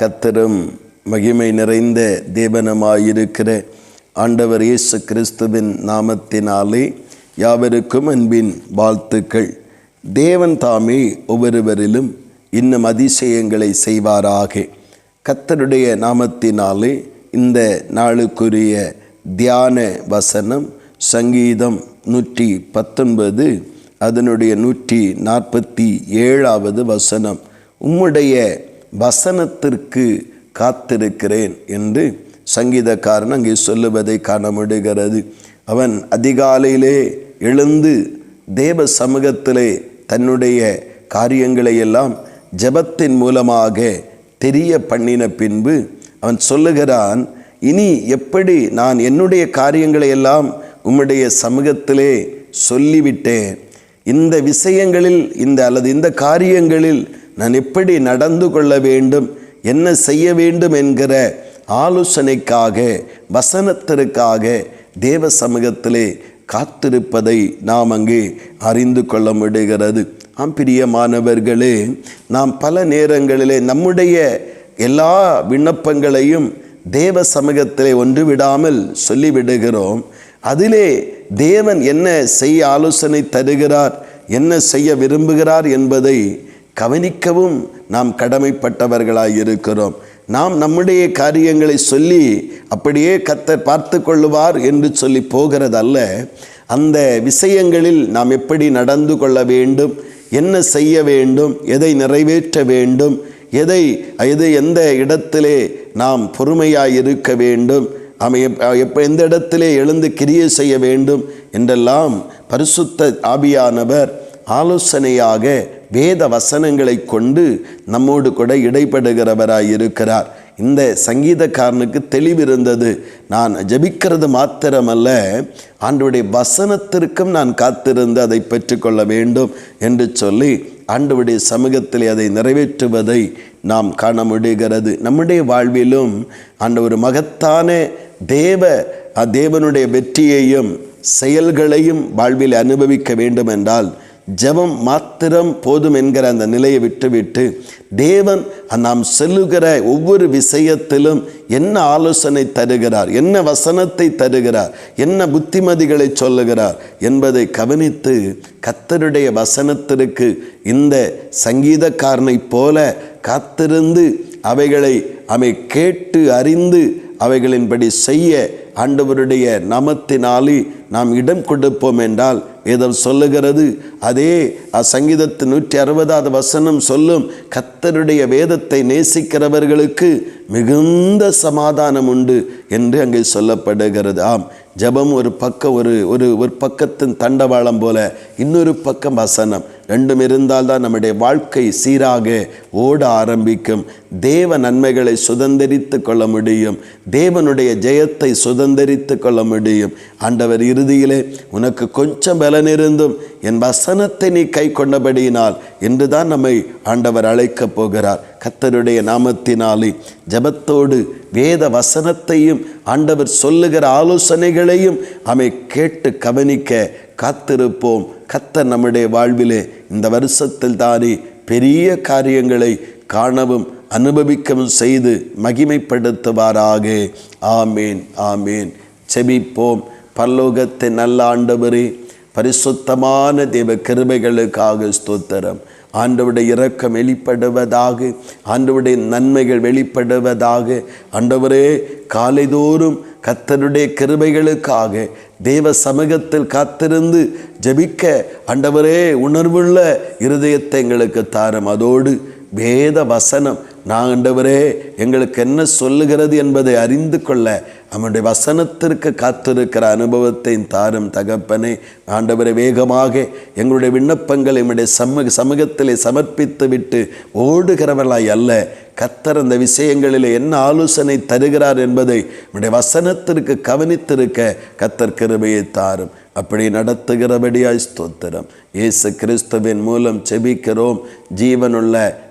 கத்தரும் மகிமை நிறைந்த தேவனமாயிருக்கிற ஆண்டவர் இயேசு கிறிஸ்துவின் நாமத்தினாலே யாவருக்கும் அன்பின் வாழ்த்துக்கள். தேவன் தாமே ஒவ்வொருவரிலும் இன்னும் அதிசயங்களை செய்வாராக. கத்தருடைய நாமத்தினாலே இந்த நாளுக்குரிய தியான வசனம் சங்கீதம் நூற்றி பத்தொன்பது அதனுடைய நூற்றி நாற்பத்தி ஏழாவது வசனம். உம்முடைய வசனத்திற்கு காத்திருக்கிறேன் என்று சங்கீதக்காரன் அங்கே சொல்லுவதை காண முடிகிறது. அவன் அதிகாலையிலே எழுந்து தேவ சமூகத்திலே தன்னுடைய காரியங்களை எல்லாம் ஜெபத்தின் மூலமாக தெரிய பண்ணின பின்பு அவன் சொல்லுகிறான் இனி எப்படி நான் என்னுடைய காரியங்களை எல்லாம் உம்முடைய சமூகத்திலே சொல்லிவிட்டேன்? இந்த விஷயங்களில் இந்த அல்லது இந்த காரியங்களில் நான் எப்படி நடந்து கொள்ள வேண்டும்? என்ன செய்ய வேண்டும் என்கிற ஆலோசனைக்காக வசனத்திற்காக தேவ சமூகத்திலே காத்திருப்பதை நாம் அங்கே அறிந்து கொள்ள முடிகிறது. ஆம் பிரியமானவர்களே நாம் பல நேரங்களிலே நம்முடைய எல்லா விண்ணப்பங்களையும் தேவ சமூகத்திலே ஒன்று விடாமல் சொல்லிவிடுகிறோம். அதிலே தேவன் என்ன செய்ய ஆலோசனை தருகிறார் என்ன செய்ய விரும்புகிறார் என்பதை கவனிக்கவும் நாம் கடமைப்பட்டவர்களாய் இருக்கிறோம் நாம் நம்முடைய காரியங்களை சொல்லி அப்படியே கத்தர் பார்த்து கொள்ளுவார் என்று சொல்லி போகிறதல்ல. அந்த விஷயங்களில் நாம் எப்படி நடந்து கொள்ள வேண்டும் என்ன செய்ய வேண்டும் எதை நிறைவேற்ற வேண்டும் எதை எது எந்த இடத்திலே நாம் பொறுமையாக இருக்க வேண்டும் அமை எப்போ எந்த இடத்திலே எழுந்து கிரியை செய்ய வேண்டும் என்றெல்லாம் பரிசுத்த ஆபியானவர் ஆலோசனையாக வேத வசனங்களை கொண்டு நம்மோடு கூட இடைப்படுகிறவராய் இருக்கிறார் இந்த சங்கீதக்காரனுக்கு தெளிவிருந்தது. நான் ஜபிக்கிறது மாத்திரமல்ல ஆண்டுடைய வசனத்திற்கும் நான் காத்திருந்து அதை பெற்றுக்கொள்ள வேண்டும் என்று சொல்லி ஆண்டவுடைய சமூகத்தில் அதை நிறைவேற்றுவதை நாம் காண முடிகிறது. நம்முடைய வாழ்விலும் அந்த ஒரு மகத்தான தேவ தேவனுடைய வெற்றியையும் செயல்களையும் வாழ்வில் அனுபவிக்க வேண்டும் என்றால் ஜபம் மாத்திரம் போதும் என்கிற அந்த நிலையை விட்டுவிட்டு தேவன் நாம் செல்லுகிற ஒவ்வொரு விஷயத்திலும் என்ன ஆலோசனை தருகிறார்? என்ன வசனத்தை தருகிறார்? என்ன புத்திமதிகளை சொல்லுகிறார்? என்பதை கவனித்து கத்தருடைய வசனத்திற்கு இந்த சங்கீதக்காரனைப் போல காத்திருந்து அவைகளை அவை கேட்டு அறிந்து அவைகளின்படி செய்ய ஆண்டவருடைய நாமத்தினாலே நாம் இடம் கொடுப்போம் என்றால் வேதம் சொல்லுகிறது. அதே சங்கீதத்து நூற்றி அறுபதாவது வசனம் சொல்லும் கத்தருடைய வேதத்தை நேசிக்கிறவர்களுக்கு மிகுந்த சமாதானம் உண்டு என்று அங்கே சொல்லப்படுகிறது. ஆம் ஜபம் ஒரு பக்கம் ஒரு ஒரு ஒரு பக்கத்தின் தண்டவாளம் போல இன்னொரு பக்கம் வசனம். ரெண்டும் இருந்தால்தான் நம்முடைய வாழ்க்கை சீராக ஓட ஆரம்பிக்கும். தேவ நன்மைகளை சுதந்திரித்து கொள்ள முடியும். தேவனுடைய ஜெயத்தை சுதந்திரித்து கொள்ள முடியும். ஆண்டவர் இறுதியிலே உனக்கு கொஞ்சம் பலன் இருந்தும் என் வசனத்தை நீ கை கொண்டபடியினால் என்றுதான் நம்மை ஆண்டவர் அழைக்கப் போகிறார். கத்தருடைய நாமத்தினாலே ஜபத்தோடு வேத வசனத்தையும் ஆண்டவர் சொல்லுகிற ஆலோசனைகளையும் அவை கேட்டு கவனிக்க காத்திருப்போம். கத்தர் நம்முடைய வாழ்விலே இந்த வருஷத்தில் தானே பெரிய காரியங்களை காணவும் அனுபவிக்கவும் செய்து மகிமைப்படுத்துவாராக. ஆமேன் ஆமேன். செபிப்போம் பல்லோகத்தை நல்ல ஆண்டவரே பரிசுத்தமான தேவ கிருபைகளுக்காக ஸ்தோத்திரம். ஆண்டவுடைய இரக்கம் வெளிப்படுவதாக ஆண்டவுடைய நன்மைகள் வெளிப்படுவதாக. ஆண்டவரே காலைதோறும் கத்தருடைய கிருபைகளுக்காக தேவ சமூகத்தில் காத்திருந்து ஜபிக்க அண்டவரே உணர்வுள்ள இருதயத்தை எங்களுக்கு தாரம். அதோடு வேத வசனம் நான் ஆண்டவரே எங்களுக்கு என்ன சொல்லுகிறது என்பதை அறிந்து கொள்ள அவனுடைய வசனத்திற்கு காத்திருக்கிற அனுபவத்தை தாரும் தகப்பனே. ஆண்டவரை வேகமாக எங்களுடைய விண்ணப்பங்கள் எம்முடைய சமூக சமூகத்திலே சமர்ப்பித்து விட்டு ஓடுகிறவர்களாய் அல்ல. கத்தர் அந்த விஷயங்களில் என்ன ஆலோசனை தருகிறார் என்பதை நம்முடைய வசனத்திற்கு கவனித்திருக்க கத்தர் கிருபையை தாரும். அப்படி நடத்துகிறபடியாய் ஸ்தோத்திரம். இயேசு கிறிஸ்துவின் மூலம் செபிக்கிறோம் ஜீவனுள்ள